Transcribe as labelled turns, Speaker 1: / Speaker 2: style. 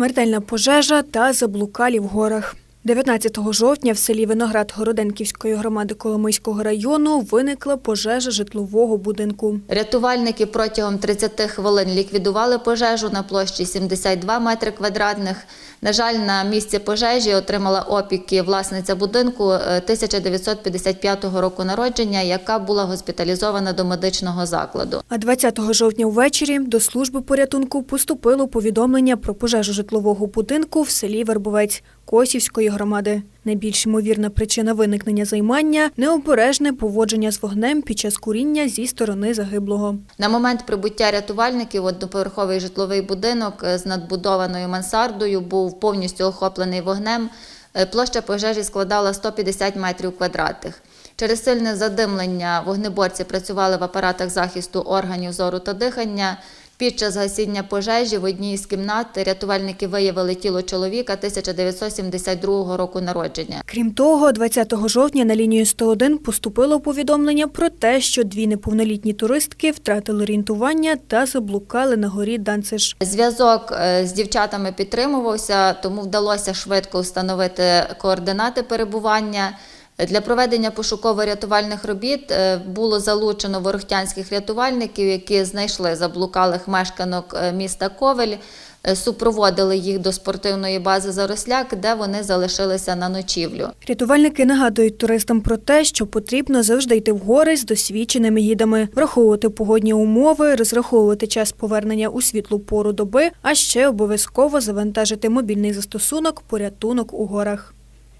Speaker 1: Смертельна пожежа та заблукалі в горах. 19 жовтня в селі Виноград Городенківської громади Коломийського району виникла пожежа житлового будинку.
Speaker 2: Рятувальники протягом 30 хвилин ліквідували пожежу на площі 72 метри квадратних. На жаль, на місці пожежі отримала опіки власниця будинку е, 1955 року народження, яка була госпіталізована до медичного закладу.
Speaker 1: А 20 жовтня ввечері до служби порятунку поступило повідомлення про пожежу житлового будинку в селі Вербовець Косівської громади. Найбільш ймовірна причина виникнення займання необережне поводження з вогнем під час куріння зі сторони загиблого.
Speaker 2: На момент прибуття рятувальників одноповерховий житловий будинок з надбудованою мансардою був повністю охоплений вогнем. Е, Площа пожежі складала 150 метрів квадратних. Через сильне задимлення вогнеборці працювали в апаратах захисту органів зору та дихання. Під час гасіння пожежі в одній із кімнат рятувальники виявили тіло чоловіка 1972 року народження.
Speaker 1: Крім того, 20 жовтня на лінію 101 поступило повідомлення про те, що дві неповнолітні туристки втратили орієнтування та заблукали на горі Данциш.
Speaker 2: Зв'язок е, з дівчатами підтримувався, тому вдалося швидко встановити координати перебування. Для проведення пошуково-рятувальних робіт е, було залучено ворохтянських рятувальників, які знайшли заблукалих мешканок е, міста Ковель, е, супроводили їх до спортивної бази Заросляк, де вони залишилися на ночівлю.
Speaker 1: Рятувальники нагадують туристам про те, що потрібно завжди йти в гори з досвідченими гідами, враховувати погодні умови, розраховувати час повернення у світлу пору доби, а ще обов'язково завантажити мобільний застосунок порятунок у горах.